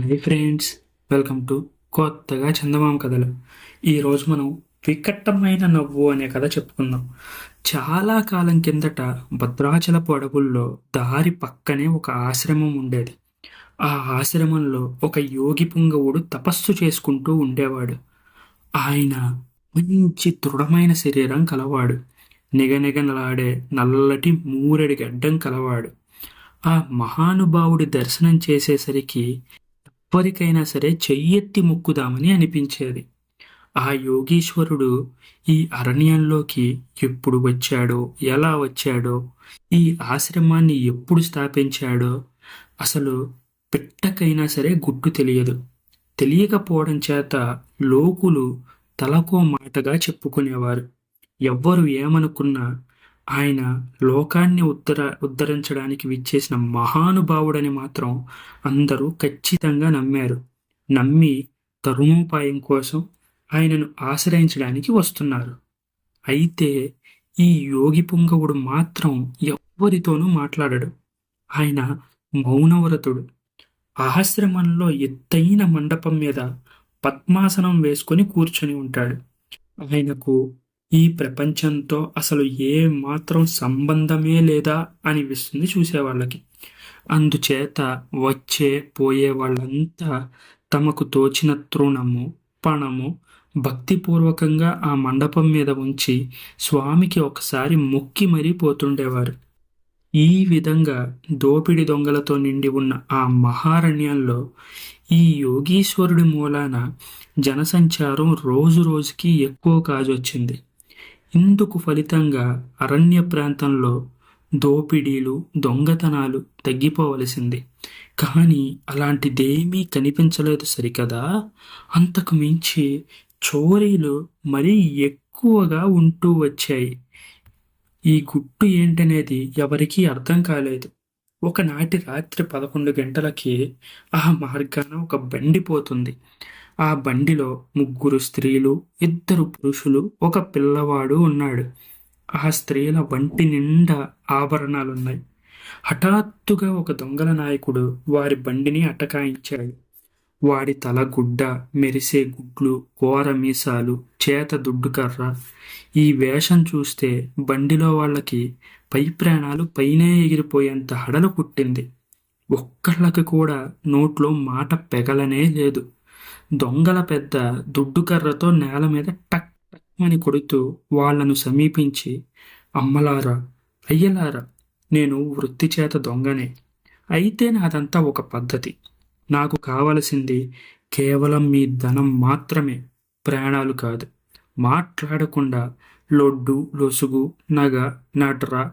Hi friends welcome to కొత్తగా చందమామ కథలు. ఈరోజు మనం వికట్టమైన నవ్వు అనే కథ చెప్పుకుందాం. చాలా కాలం కిందట భద్రాచలపు అడవుల్లో దారి పక్కనే ఒక ఆశ్రమం ఉండేది. ఆ ఆశ్రమంలో ఒక యోగి పుంగవుడు తపస్సు చేసుకుంటూ ఉండేవాడు. ఆయన మంచి దృఢమైన శరీరం కలవాడు. నిగనిగనలాడే నల్లటి మూరెడి గడ్డం కలవాడు. ఆ మహానుభావుడి దర్శనం చేసేసరికి ఎవ్వరికైనా సరే చెయ్యెత్తి మొక్కుదామని అనిపించేది. ఆ యోగీశ్వరుడు ఈ అరణ్యంలోకి ఎప్పుడు వచ్చాడో ఎలా వచ్చాడో ఈ ఆశ్రమాన్ని ఎప్పుడు స్థాపించాడో అసలు పిట్టకైనా సరే గుట్టు తెలియదు. తెలియకపోవడం చేత లోకులు తలకో మాటగా చెప్పుకునేవారు. ఎవ్వరు ఏమనుకున్నా ఆయన లోకాన్ని ఉత్తర ఉద్ధరించడానికి విచ్చేసిన మహానుభావుడని మాత్రం అందరూ ఖచ్చితంగా నమ్మారు. నమ్మి తరుణోపాయం కోసం ఆయనను ఆశ్రయించడానికి వస్తున్నారు. అయితే ఈ యోగి పుంగవుడు మాత్రం ఎవ్వరితోనూ మాట్లాడడు. ఆయన మౌనవ్రతుడు. ఆశ్రమంలో ఎత్తైన మండపం మీద పద్మాసనం వేసుకొని కూర్చొని ఉంటాడు. ఆయనకు ఈ ప్రపంచంతో అసలు ఏ మాత్రం సంబంధమే లేదా అనిపిస్తుంది చూసేవాళ్ళకి. అందుచేత వచ్చే పోయే వాళ్ళంతా తమకు తోచిన తృణము పణము భక్తిపూర్వకంగా ఆ మండపం మీద ఉంచి స్వామికి ఒకసారి మొక్కి మరీ పోతుండేవారు. ఈ విధంగా దోపిడి దొంగలతో నిండి ఉన్న ఆ మహారణ్యంలో ఈ యోగీశ్వరుడి మూలాన జనసంచారం రోజు రోజుకి ఎక్కువ కాజొచ్చింది. ఇందుకు ఫలితంగా అరణ్య ప్రాంతంలో దోపిడీలు దొంగతనాలు తగ్గిపోవలసింది. కానీ అలాంటిదేమీ కనిపించలేదు సరికదా? అంతకు మించి చోరీలు మరీ ఎక్కువగా ఉంటూ వచ్చాయి. ఈ గుట్టు ఏంటనేది ఎవరికీ అర్థం కాలేదు. ఒకనాటి రాత్రి పదకొండు గంటలకి ఆ మార్గాన ఒక బండి పోతుంది. ఆ బండిలో ముగ్గురు స్త్రీలు ఇద్దరు పురుషులు ఒక పిల్లవాడు ఉన్నాడు. ఆ స్త్రీల వంటి నిండా ఆభరణాలున్నాయి. హఠాత్తుగా ఒక దొంగల నాయకుడు వారి బండిని అటకాయించాడు. వాడి తల గుడ్డ మెరిసే గుడ్లు కోర మీసాలు చేత దుడ్డుకర్ర ఈ వేషం చూస్తే బండిలో వాళ్ళకి పై ప్రాణాలు పైనే ఎగిరిపోయేంత హడలు పుట్టింది. ఒక్కళ్ళకి కూడా నోట్లో మాట పెగలనే లేదు. దొంగల పెద్ద దుడ్డుకర్రతో నేల మీద టక్ టక్ అని కొడుతూ వాళ్ళను సమీపించి అమ్మలారా అయ్యలారా నేను వృత్తి చేత దొంగనే. అయితే నాదంతా ఒక పద్ధతి. నాకు కావలసింది కేవలం మీ ధనం మాత్రమే. ప్రాణాలు కాదు. మాట్లాడకుండా లొడ్డు లొసుగు నగ నట్ర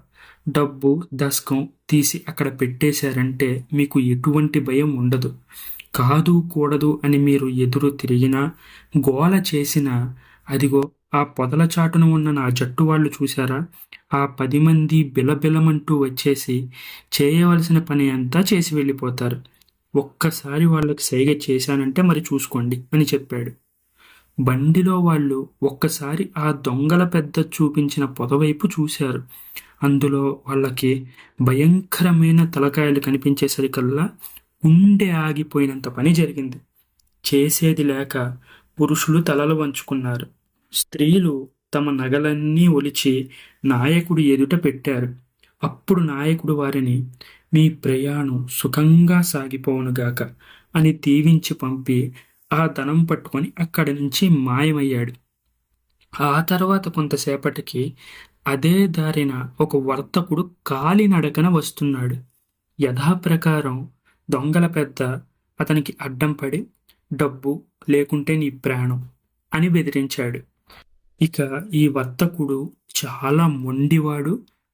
డబ్బు దశకం తీసి అక్కడ పెట్టేశారంటే మీకు ఎటువంటి భయం ఉండదు. కాదు కూడదు అని మీరు ఎదురు తిరిగినా గోల చేసినా అదిగో ఆ పొదల చాటున ఉన్న నా జట్టు వాళ్ళు చూశారా? ఆ పది మంది బిలబిలమంటూ వచ్చేసి చేయవలసిన పని అంతా చేసి వెళ్ళిపోతారు. ఒక్కసారి వాళ్ళకి సైగ చేశానంటే మరి చూసుకోండి అని చెప్పాడు. బండిలో వాళ్ళు ఒక్కసారి ఆ దొంగల పెద్ద చూపించిన పొదవైపు చూశారు. అందులో వాళ్ళకి భయంకరమైన తలకాయలు కనిపించేసరికల్లా ఉండే ఆగిపోయినంత పని జరిగింది. చేసేది లేక పురుషులు తలలు వంచుకున్నారు. స్త్రీలు తమ నగలన్నీ ఒలిచి నాయకుడు ఎదుట పెట్టారు. అప్పుడు నాయకుడు వారిని మీ ప్రయాణం సుఖంగా సాగిపోవునుగాక అని దీవించి పంపి ఆ ధనం పట్టుకొని అక్కడి నుంచి మాయమయ్యాడు. ఆ తర్వాత కొంతసేపటికి అదే దారిన ఒక వర్తకుడు కాలినడకన వస్తున్నాడు. యథాప్రకారం దొంగల పెద్ద అతనికి అడ్డం పడి డబ్బు లేకుంటే నీ ప్రాణం అని బెదిరించాడు. ఇక ఈ వర్తకుడు చాలా మొండివాడు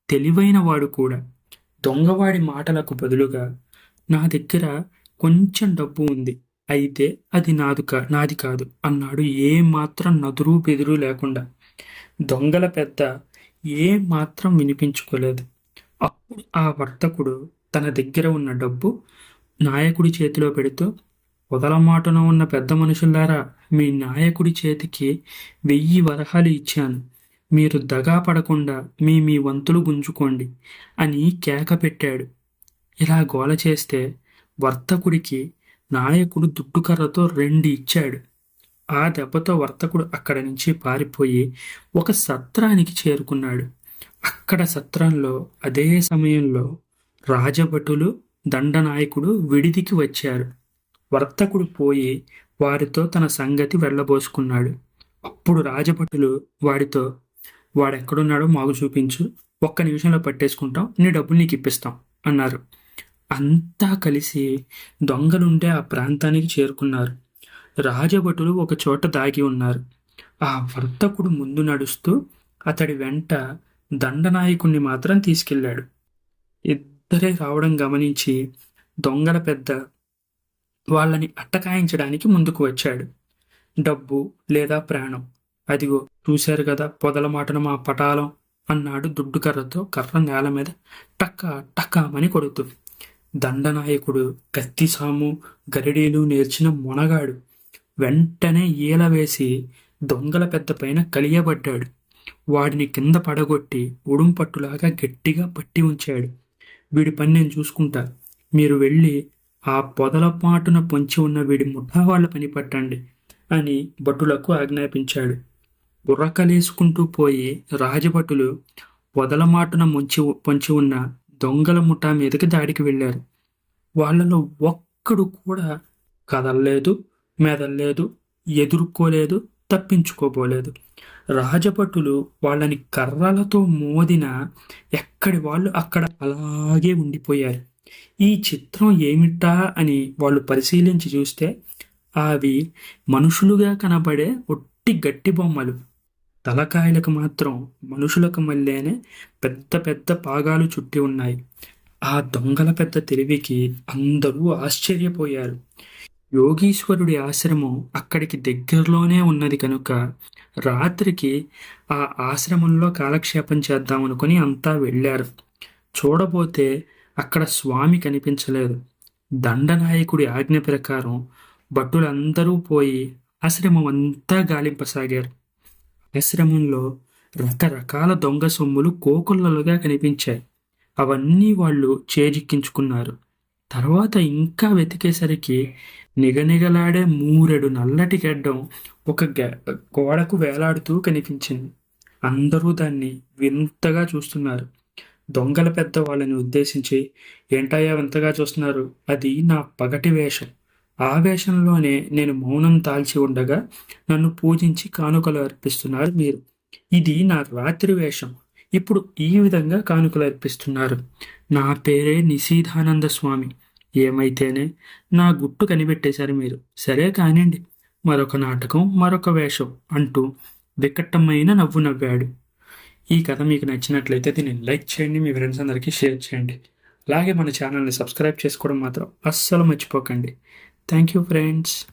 తెలివైనవాడు కూడా. దొంగవాడి మాటలకు బదులుగా నా దగ్గర కొంచెం డబ్బు ఉంది అయితే అది నాదు కా నాది కాదు అన్నాడు ఏ మాత్రం నదురు బెదురు లేకుండా. దొంగల పెద్ద ఏ మాత్రం వినిపించుకోలేదు. అప్పుడు ఆ వర్తకుడు తన దగ్గర ఉన్న డబ్బు నాయకుడి చేతిలో పెడుతూ వదలమాటన ఉన్న పెద్ద మనుషులారా మీ నాయకుడి చేతికి వెయ్యి వరహాలు ఇచ్చాను. మీరు దగా పడకుండా మీ మీ వంతులు గుంజుకోండి అని కేక పెట్టాడు. ఇలా గోల చేస్తే వర్తకుడికి నాయకుడు దుడ్డుకర్రతో రెండు ఇచ్చాడు. ఆ దెబ్బతో వర్తకుడు అక్కడి నుంచి పారిపోయి ఒక సత్రానికి చేరుకున్నాడు. అక్కడ సత్రంలో అదే సమయంలో రాజభటులు దండనాయకుడు విడిదికి వచ్చారు. వర్తకుడు పోయి వారితో తన సంగతి వెళ్ళబోసుకున్నాడు అప్పుడు రాజభటులు వాడితో వాడెక్కడున్నాడో మాకు చూపించు. ఒక్క నిమిషంలో పట్టేసుకుంటాం. నీ డబ్బులు నీకు ఇప్పిస్తాం. అన్నారు. అంతా కలిసి దొంగలుండే ఆ ప్రాంతానికి చేరుకున్నారు. రాజభటులు ఒక చోట దాగి ఉన్నారు. ఆ వర్తకుడు ముందు నడుస్తూ అతడి వెంట దండనాయకుణ్ణి మాత్రం తీసుకెళ్ళాడు. ఇద్దరే రావడం గమనించి దొంగల పెద్ద వాళ్ళని అట్టకాయించడానికి ముందుకు వచ్చాడు. డబ్బు లేదా ప్రాణం? అదిగో చూశారు కదా పొదల మాటను మా పటాలం అన్నాడు దుడ్డు కర్రతో కర్ర నేల మీద టక్క టక్కామని కొడుతూ. దండనాయకుడు కత్తి సాము గరిడీలు నేర్చిన మొనగాడు వెంటనే ఈల వేసి దొంగల పెద్ద పైన కలియబడ్డాడు. వాడిని కింద పడగొట్టి ఉడుంపట్టులాగా గట్టిగా పట్టి ఉంచాడు. వీడి పని నేను చూసుకుంటా. మీరు వెళ్ళి ఆ పొదల పాటున పొంచి ఉన్న వీడి ముఠా వాళ్ళ పని పట్టండి అని భటులకు ఆజ్ఞాపించాడు. బుర్రకలేసుకుంటూ పోయి రాజభటులు పొదల మాటున ముంచి పొంచి ఉన్న దొంగల ముఠా మీదకి దాడికి వెళ్ళారు. వాళ్ళలో ఒక్కడు కూడా కదలలేదు మెదల్లేదు ఎదుర్కోలేదు తప్పించుకోబోలేదు. రాజభటులు వాళ్ళని కర్రలతో మోదిన ఎక్కడి వాళ్ళు అక్కడ అలాగే ఉండిపోయారు. ఈ చిత్రం ఏమిటా అని వాళ్ళు పరిశీలించి చూస్తే అవి మనుషులుగా కనబడే ఒట్టి గట్టి బొమ్మలు. తలకాయలకు మాత్రం మనుషులకు మళ్ళేనే పెద్ద పెద్ద పాగాలు చుట్టి ఉన్నాయి. ఆ దొంగల పెద్ద తెలివికి అందరూ ఆశ్చర్యపోయారు. యోగీశ్వరుడి ఆశ్రమం అక్కడికి దగ్గరలోనే ఉన్నది కనుక రాత్రికి ఆ ఆశ్రమంలో కాలక్షేపం చేద్దామనుకుని అంతా వెళ్ళారు. చూడబోతే అక్కడ స్వామి కనిపించలేదు. దండనాయకుడి ఆజ్ఞ ప్రకారం భటులందరూ పోయి ఆశ్రమం అంతా గాలింపసాగారు. ఆశ్రమంలో రకరకాల దొంగ సొమ్ములు కోకొల్లలుగా కనిపించాయి. అవన్నీ వాళ్ళు చేజిక్కించుకున్నారు. తర్వాత ఇంకా వెతికేసరికి నిగనిగలాడే మూరెడు నల్లటి గడ్డం ఒక గోడకు వేలాడుతూ కనిపించింది. అందరూ దాన్ని వింతగా చూస్తున్నారు. దొంగల పెద్ద వాళ్ళని ఉద్దేశించి ఏంటయ్యా వింతగా చూస్తున్నారు? అది నా పగటి వేషం. ఆ వేషంలోనే నేను మౌనం తాల్చి ఉండగా నన్ను పూజించి కానుకలు అర్పిస్తున్నారు మీరు. ఇది నా రాత్రి వేషం. ఇప్పుడు ఈ విధంగా కానుకలు అర్పిస్తున్నారు. నా పేరే నిశీధానంద స్వామి. ఏమైతేనే నా గుట్టు కనిపెట్టేశారు మీరు. సరే కానివ్వండి. మరొక నాటకం మరొక వేషం అంటూ వికటమైన నవ్వు నవ్వాడు. ఈ కథ మీకు నచ్చినట్లయితే దీన్ని లైక్ చేయండి మీ ఫ్రెండ్స్ అందరికీ షేర్ చేయండి. అలాగే మన ఛానల్ని సబ్స్క్రైబ్ చేసుకోవడం మాత్రం అస్సలు మర్చిపోకండి. Thank you friends.